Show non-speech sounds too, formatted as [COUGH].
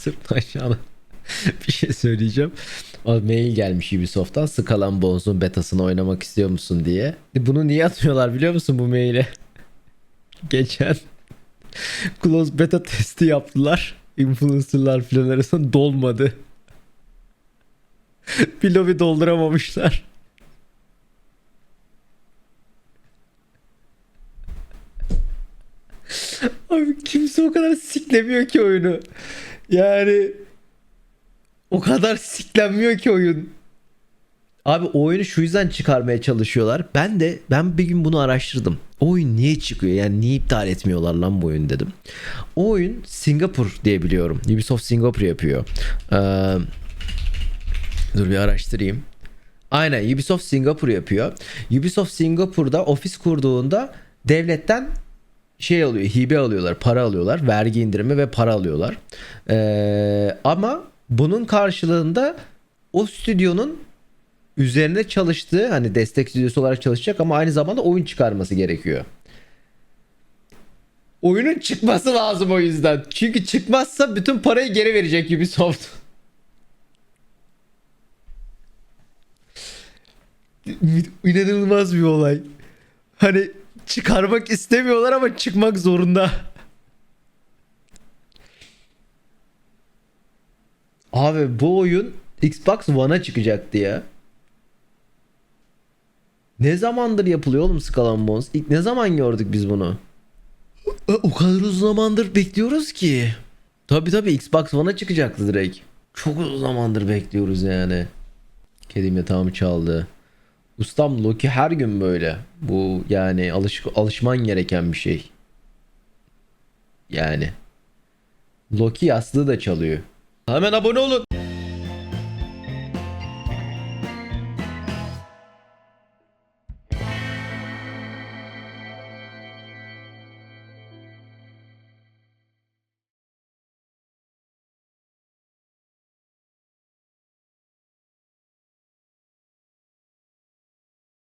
Sırf aşağıda [LAUGHS] bir şey söyleyeceğim. O mail gelmiş Ubisoft'tan Skull and Bones'un betasını oynamak istiyor musun diye. Bunu niye atmıyorlar biliyor musun bu maile? [LAUGHS] Geçen [LAUGHS] close beta testi yaptılar. Influencerlar filan arasında dolmadı. bir lobi dolduramamışlar. Abi kimse o kadar siklemiyor ki oyunu. Yani o kadar siklenmiyor ki oyun. Abi o oyunu şu yüzden çıkarmaya çalışıyorlar. Ben de ben bir gün bunu araştırdım. O oyun niye çıkıyor? Yani niye iptal etmiyorlar lan bu oyun dedim. O oyun Singapur diye biliyorum. Ubisoft Singapur yapıyor. Ee, dur bir araştırayım. Aynen Ubisoft Singapur yapıyor. Ubisoft Singapur'da ofis kurduğunda devletten şey alıyor, hibe alıyorlar, para alıyorlar, vergi indirimi ve para alıyorlar. Ee, ama bunun karşılığında o stüdyonun üzerine çalıştığı hani destek stüdyosu olarak çalışacak ama aynı zamanda oyun çıkarması gerekiyor. Oyunun çıkması lazım o yüzden. Çünkü çıkmazsa bütün parayı geri verecek Ubisoft. [LAUGHS] İnanılmaz bir olay. Hani çıkarmak istemiyorlar ama çıkmak zorunda. Abi bu oyun Xbox One'a çıkacaktı ya. Ne zamandır yapılıyor oğlum Skull and Bones? İlk ne zaman gördük biz bunu? E, O kadar uzun zamandır bekliyoruz ki. Tabi tabi Xbox One'a çıkacaktı direkt. Çok uzun zamandır bekliyoruz yani. Kedim yatağımı çaldı. Ustam Loki her gün böyle. Bu yani alış alışman gereken bir şey. Yani. Loki yastığı da çalıyor. Hemen abone olun.